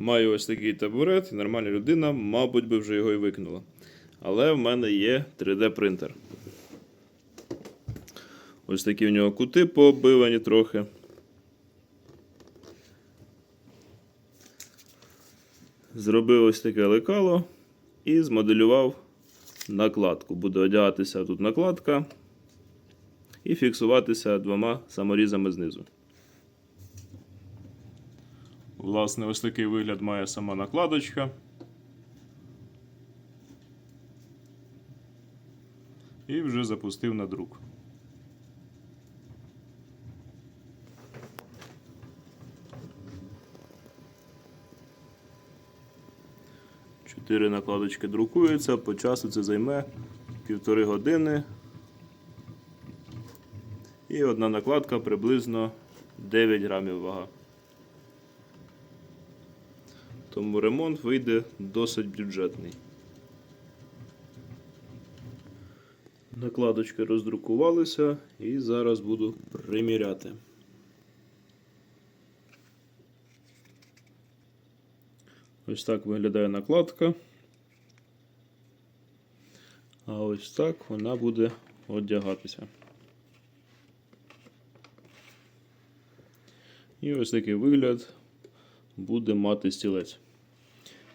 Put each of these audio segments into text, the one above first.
Маю ось такий табурет, і нормальна людина, мабуть, би вже його і викинула. Але в мене є 3D принтер. Ось такі в нього кути пооббивані трохи. Зробив ось таке лекало і змоделював накладку. Буде одягатися тут накладка і фіксуватися двома саморізами знизу. Власне, ось такий вигляд має сама накладочка. І вже запустив на друк. Чотири накладочки друкуються, по часу це займе півтори години. І одна накладка приблизно 9 грамів вага. Тому ремонт вийде досить бюджетний. Накладочки роздрукувалися і зараз буду приміряти. Ось так виглядає накладка. А ось так вона буде одягатися. І ось такий вигляд буде мати стілець.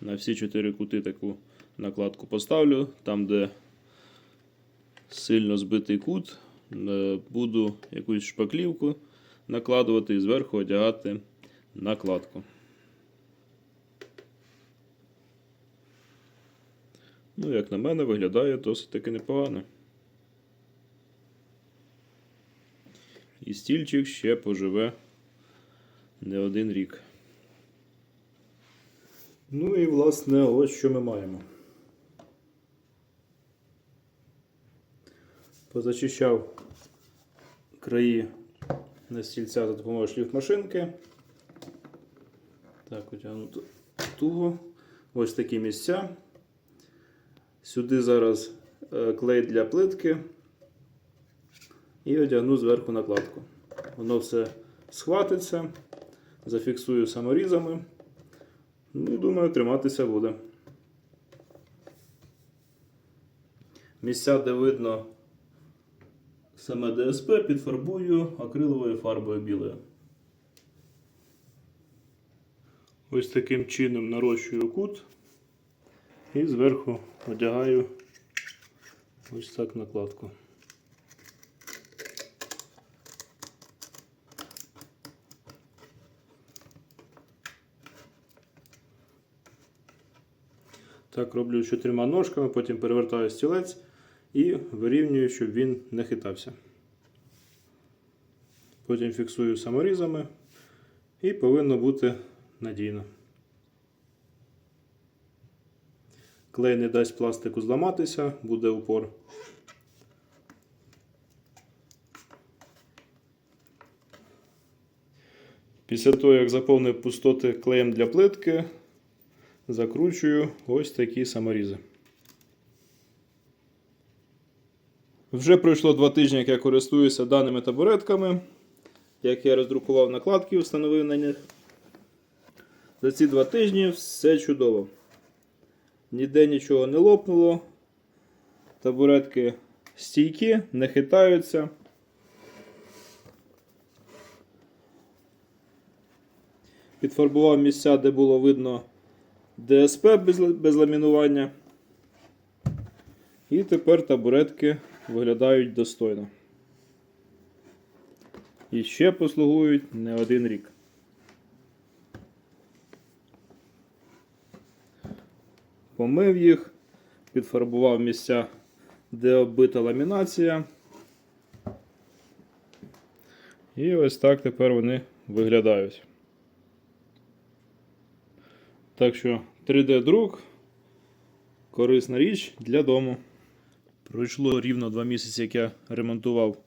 На всі чотири кути таку накладку поставлю. Там, де сильно збитий кут, е, буду якусь шпаклівку накладувати і зверху одягати накладку. Ну, як на мене, виглядає досить таки непогано. І стільчик ще поживе не один рік. Ну і власне ось що ми маємо. Позачищав краї на стільця за допомогою шліфмашинки. Так, отягнуто туго. Ось такі місця. Сюди зараз е, клей для плитки і одягну зверху накладку. Воно все схватиться, зафіксую саморізами. Ну, думаю, триматися буде. Місця, де видно саме ДСП, підфарбую акриловою фарбою білою. Ось таким чином нарощую кут і зверху одягаю ось так накладку. Так роблю чотирма ножками, потім перевертаю стілець і вирівнюю, щоб він не хитався. Потім фіксую саморізами і повинно бути надійно. Клей не дасть пластику зламатися, буде упор. Після того, як заповнив пустоти клеєм для плитки, закручую ось такі саморізи. Вже пройшло два тижні, як я користуюся даними табуретками, як я роздрукував накладки, встановив на них. За ці два тижні все чудово. Ніде нічого не лопнуло. Табуретки стійкі, не хитаються. Підфарбував місця, де було видно ДСП без, без ламінування. І тепер табуретки виглядають достойно. І ще послугують не один рік. Помив їх, підфарбував місця, де оббита ламінація. І ось так тепер вони виглядають. Так що 3D-друк корисна річ для дому. Пройшло рівно 2 місяці, як я ремонтував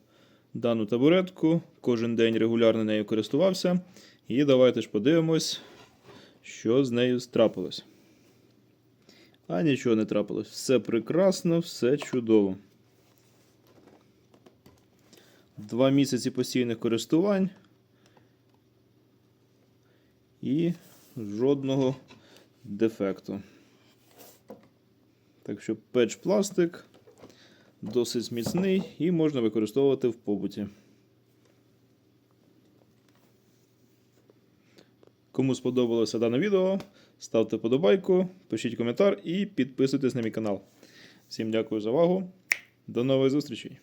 дану табуретку. Кожен день регулярно нею користувався. І давайте ж подивимось, що з нею трапилось. А нічого не трапилось. Все прекрасно, все чудово. Два місяці постійних користувань. І жодного дефекту. Так що печ пластик досить міцний і можна використовувати в побуті. Кому сподобалося дане відео, ставте подобайку, пишіть коментар і підписуйтесь на мій канал. Всім дякую за увагу. До нових зустрічей!